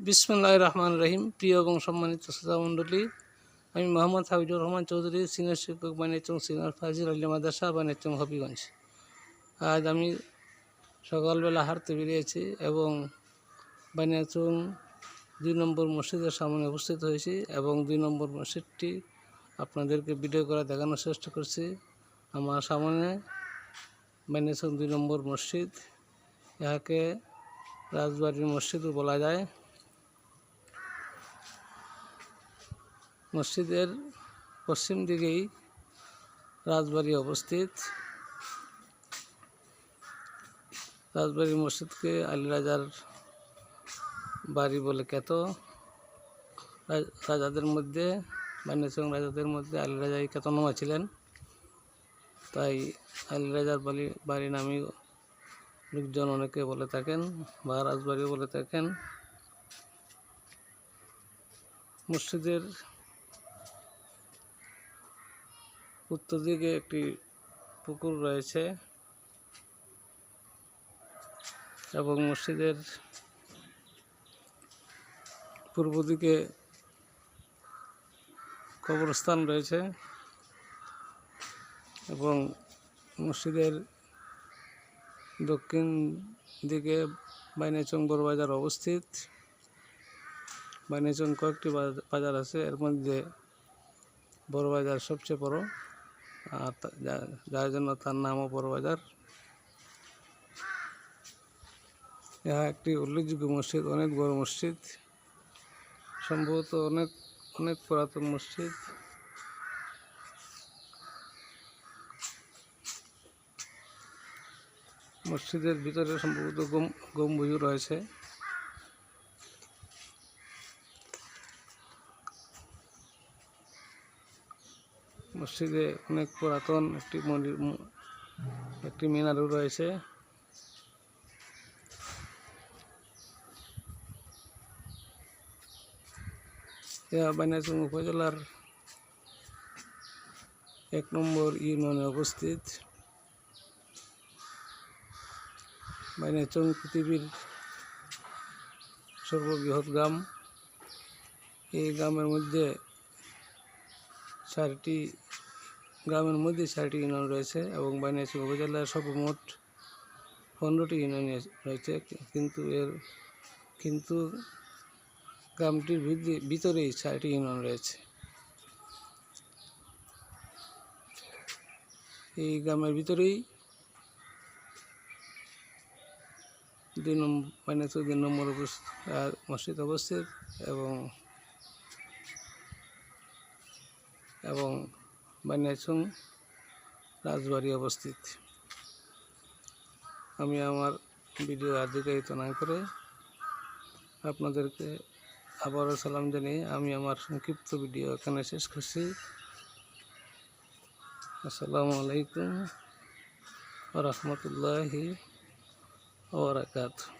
বিসমুল্লাহ রহমান রহিম। প্রিয় এবং সম্মানিত শ্রোতা মণ্ডলী, আমি মোহাম্মদ হাবিজুর রহমান চৌধুরী, সিনিয়র শিক্ষক বানিয়েচং সিনিয়র ফাজিল আলী মাদ্রাসা বানিয়েচং হবিগঞ্জ। আজ আমি সকালবেলা হাঁটতে বেরিয়েছি এবং বানিয়াচং দুই নম্বর মসজিদের সামনে উপস্থিত হয়েছি এবং দুই নম্বর মসজিদটি আপনাদেরকে ভিডিও করে দেখানোর চেষ্টা করছি। আমার সামনে বানিয়াচং দুই নম্বর মসজিদ ইহাকে রাজবাড়ির মসজিদও বলা যায়। মসজিদের পশ্চিম দিকেই রাজবাড়ি অবস্থিত। রাজবাড়ি মসজিদকে আলী রাজার বাড়ি বলে খ্যাত। রাজাদের মধ্যে বানিয়াচং রাজাদের মধ্যে আলী রাজাই খ্যাতনামা ছিলেন। তাই আলী রাজার বাড়ি বাড়ি নামেই লোকজন অনেকে বলে থাকেন বা রাজবাড়ি বলে থাকেন। মসজিদের উত্তর দিকে একটি পুকুর রয়েছে এবং মসজিদের পূর্ব দিকে কবরস্থান রয়েছে এবং মসজিদের দক্ষিণ দিকে বাইনেচং বড় বাজার অবস্থিত। বাইনেচং কয়েকটি বাজার আছে, এর মধ্যে বড় বাজার সবচেয়ে বড়। যার জন্য তার নামও বড় বাজার ইহা একটি উল্লেখযোগ্য মসজিদ, অনেক বড় মসজিদ, সম্ভবত অনেক অনেক পুরাতন মসজিদ। মসজিদের ভিতরে সম্ভবত গম, গম্বুজও রয়েছে। মসজিদে অনেক পুরাতন একটি মন্দির একটি মিনারও রয়েছে। বানিয়াচং উপজেলার এক নম্বর ইউনিয়নে অবস্থিত। বানিয়াচং পৃথিবীর সর্ববৃহৎ গ্রাম। এই গ্রামের মধ্যে চারটি গ্রামের মধ্যে চারটি ইউনিয়ন রয়েছে এবং বানিয়াচং উপজেলার সর্বমোট পনেরোটি ইউনিয়ন রয়েছে। কিন্তু এর, কিন্তু গ্রামটির ভিতরে- ভিতরেই চারটি ইউনিয়ন রয়েছে। এই গ্রামের ভিতরেই দুই নম্বর বানিয়াচং দুই নম্বর মসজিদ অবস্থিত এবং এবং বানিয়াচং রাজবাড়ি অবস্থিত। আমি আমার ভিডিও আধিকারিত না করে আপনাদেরকে আবারও সালাম জানিয়ে আমি আমার সংক্ষিপ্ত ভিডিও এখানে শেষ করছি। আসসালামু আলাইকুম রহমতুল্লাহি ওবরাকাতুহ